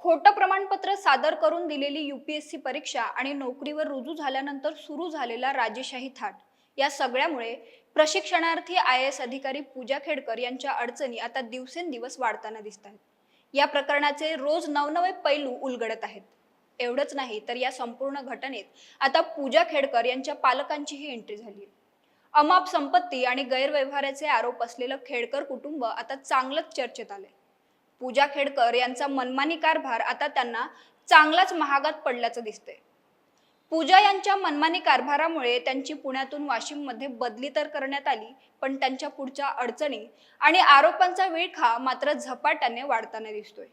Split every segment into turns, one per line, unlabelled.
खोटं प्रमाणपत्र सादर करून दिलेली युपीएससी परीक्षा आणि नोकरीवर रुजू झाल्यानंतर सुरू झालेला राजेशाही थाट. या सगळ्यामुळे प्रशिक्षणार्थी आय एस अधिकारी पूजा खेडकर यांच्या अडचणी आता दिवसेंदिवस वाढताना दिसत आहेत या प्रकरणाचे रोज नवनवे पैलू उलगडत आहेत. एवढंच नाही तर या संपूर्ण घटनेत आता पूजा खेडकर यांच्या पालकांचीही एंट्री झाली आहे. अमाप संपत्ती आणि गैरव्यवहाराचे आरोप असलेलं खेडकर कुटुंब आता चांगलंच चर्चेत आलंय. पूजा खेडकर यांचा मनमानी कारभार आता त्यांना चांगलाच महागात पडल्याचं दिसतंय. पूजा यांच्या मनमानी कारभारामुळे त्यांची पुण्यातून वाशिममध्ये बदली तर करण्यात आली पण त्यांच्या पुढच्या अडचणी आणि आरोपांचा विळखा मात्र झपाट्याने वाढताना दिसतोय.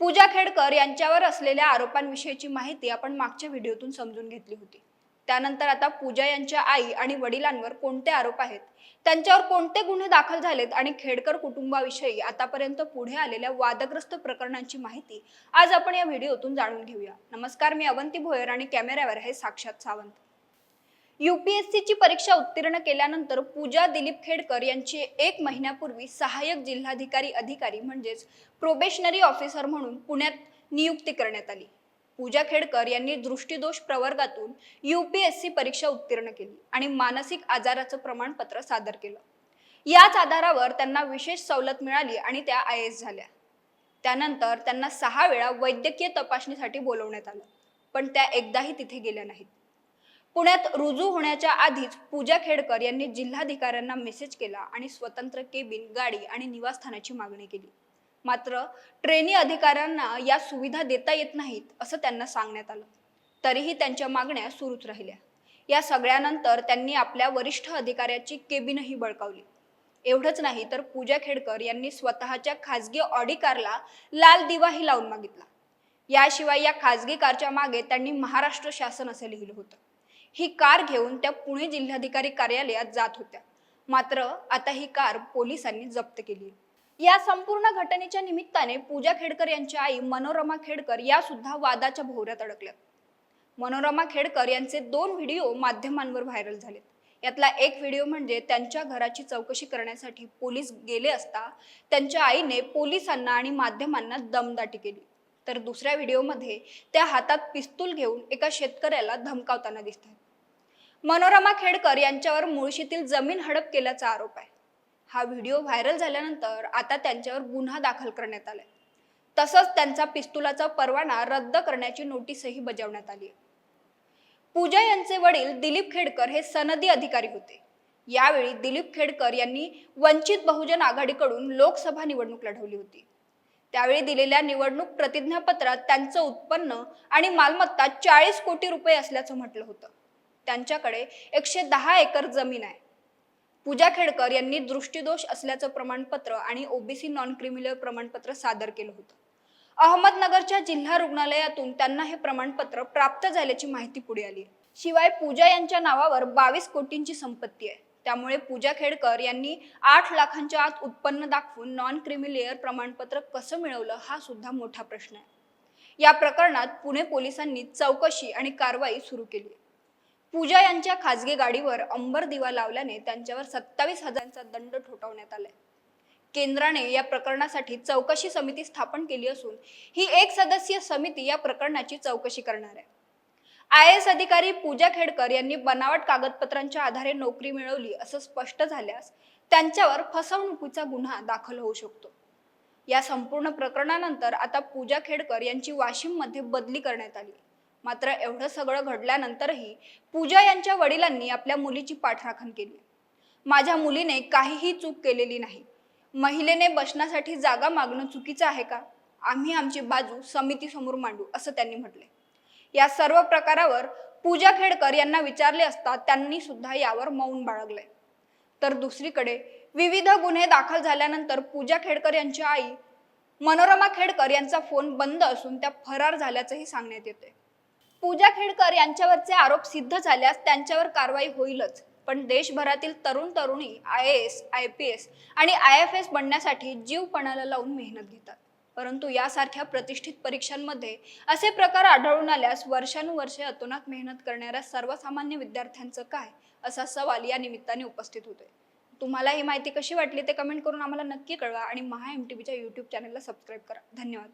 पूजा खेडकर यांच्यावर असलेल्या आरोपांविषयीची माहिती आपण मागच्या व्हिडिओतून समजून घेतली होती. त्यानंतर आता पूजा यांच्या आई आणि वडिलांवर कोणते आरोप आहेत? त्यांच्यावर कोणते गुन्हे दाखल झालेत? आणि खेडकर कुटुंबाविषयी आतापर्यंत पुढे आलेल्या वादग्रस्त प्रकरणांची माहिती आज आपण या व्हिडिओतून जाणून घेऊया. नमस्कार मी अवंती भोयर आणि कॅमेऱ्यावर आहे साक्षात सावंत. युपीएससीची परीक्षा उत्तीर्ण केल्यानंतर पूजा दिलीप खेडकर यांची एक महिन्यापूर्वी सहाय्यक जिल्हाधिकारी अधिकारी म्हणजेच प्रोबेशनरी ऑफिसर म्हणून पुण्यात नियुक्ती करण्यात आली. पूजा खेडकर यांनी दृष्टीदोष प्रवर्गातून युपीएससी परीक्षा उत्तीर्ण केली आणि मानसिक आजाराचं प्रमाणपत्र सादर केलं. याच आधारावर त्यांना विशेष सवलत मिळाली आणि त्या आय एस झाल्या. त्यानंतर त्यांना सहा वेळा वैद्यकीय तपासणीसाठी बोलवण्यात आलं पण त्या एकदाही तिथे गेल्या नाहीत. पुण्यात रुजू होण्याच्या आधीच पूजा खेडकर यांनी जिल्हाधिकाऱ्यांना मेसेज केला आणि स्वतंत्र केबिन गाडी आणि निवासस्थानाची मागणी केली. मात्र ट्रेनी अधिकाऱ्यांना या सुविधा देता येत नाहीत असं त्यांना सांगण्यात आलं. तरीही त्यांच्या मागण्या सुरूच राहिल्या. या सगळ्यानंतर त्यांनी आपल्या वरिष्ठ अधिकाऱ्याची केबिनही बळकावली. एवढंच नाही तर पूजा खेडकर यांनी स्वतःच्या खासगी ऑडी कारला लाल दिवाही लावून मागितला. याशिवाय या खासगी कारच्या मागे त्यांनी महाराष्ट्र शासन असं लिहिलं होतं. ही कार घेऊन त्या पुणे जिल्हाधिकारी कार्यालयात जात होत्या. मात्र आता ही कार पोलिसांनी जप्त केली या संपूर्ण घटनेच्या निमित्ताने पूजा खेडकर यांची आई मनोरमा खेडकर या सुद्धा वादाच्या भोवऱ्यात अडकल्या. मनोरमा खेडकर यांचे दोन व्हिडिओ माध्यमांवर व्हायरल झालेत. यातला एक व्हिडिओ म्हणजे त्यांच्या घराची चौकशी करण्यासाठी पोलीस गेले असता त्यांच्या आईने पोलिसांना आणि माध्यमांना दमदाटी केली. तर दुसऱ्या व्हिडिओमध्ये त्या हातात पिस्तूल घेऊन एका शेतकऱ्याला धमकावताना दिसतात मनोरमा खेडकर यांच्यावर मुळशीतील जमीन हडप केल्याचा आरोप आहे. हा व्हिडिओ व्हायरल झाल्यानंतर आता त्यांच्यावर गुन्हा दाखल करण्यात आलाय. तसंच त्यांचा पिस्तुलाचा परवाना रद्द करण्याची नोटीसही बजावण्यात आली आहे पूजा यांचे वडील दिलीप खेडकर हे सनदी अधिकारी होते. यावेळी दिलीप खेडकर यांनी वंचित बहुजन आघाडीकडून लोकसभा निवडणूक लढवली होती. त्यावेळी दिलेल्या निवडणूक प्रतिज्ञापत्रात त्यांचं उत्पन्न आणि मालमत्ता चाळीस कोटी रुपये असल्याचं म्हटलं होतं. त्यांच्याकडे एकशे दहा एकर जमीन आहे. पूजा खेडकर यांनी दृष्टीदोष असल्याचं प्रमाणपत्र आणि ओबीसी नॉन क्रिमिनल प्रमाणपत्र सादर केलं होतं. अहमदनगरच्या जिल्हा रुग्णालयातून त्यांना हे प्रमाणपत्र प्राप्त झाल्याची माहिती पुढे आली शिवाय पूजा यांच्या नावावर बावीस कोटींची संपत्ती आहे. त्यामुळे पूजा खेडकर यांनी आठ लाखांच्या आत उत्पन्न दाखवून नॉन क्रिमिलेअर प्रमाणपत्र कसं मिळवलं हा सुद्धा मोठा प्रश्न आहे. या प्रकरणात पुणे पोलिसांनी चौकशी आणि कारवाई सुरू केली आहे. पूजा यांच्या खाजगी गाडीवर अंबर दिवा लावल्याने त्यांच्यावर सत्तावीस हजारांचा दंड ठोठावण्यात आलाय. केंद्राने या प्रकरणासाठी चौकशी समिती स्थापन केली असून ही एक सदस्यीय समिती या प्रकरणाची चौकशी करणार आहे. आय एस अधिकारी पूजा खेडकर यांनी बनावट कागदपत्रांच्या आधारे नोकरी मिळवली असं स्पष्ट झाल्यास त्यांच्यावर फसवणुकीचा गुन्हा दाखल होऊ शकतो. या संपूर्ण प्रकरणानंतर आता पूजा खेडकर यांची वाशिममध्ये बदली करण्यात आली. मात्र एवढं सगळं घडल्यानंतरही पूजा यांच्या वडिलांनी आपल्या मुलीची पाठराखण केली. माझ्या मुलीने काहीही चूक केलेली नाही. महिलेने बसण्यासाठी जागा मागणं चुकीचं आहे का? आम्ही आमची बाजू समितीसमोर मांडू असं त्यांनी म्हटले. या सर्व प्रकारावर पूजा खेडकर यांना विचारले असता त्यांनी सुद्धा यावर मौन बाळगले. तर दुसरीकडे विविध गुन्हे दाखल झाल्यानंतर पूजा खेडकर यांची आई मनोरमा खेडकर यांचा फोन बंद असून त्या फरार झाल्याचंही सांगण्यात येते पूजा खेडकर यांच्यावरचे आरोप सिद्ध झाल्यास त्यांच्यावर कारवाई होईलच. पण देशभरातील तरुण तरुणी I S I P S आणि आय एफ एस बनण्यासाठी जीव पणाला लावून मेहनत घेतात. परंतु यासारख्या प्रतिष्ठित परीक्षांमध्ये असे प्रकार आढळून आल्यास वर्षानुवर्षे अतोनात मेहनत करणाऱ्या सर्वसामान्य विद्यार्थ्यांचं काय? असा सवाल या निमित्ताने उपस्थित होतोय. तुम्हाला ही माहिती कशी वाटली ते कमेंट करून आम्हाला नक्की कळवा आणि महा एम टी व्हीच्या यूट्यूब चॅनलला सबस्क्राईब करा. धन्यवाद.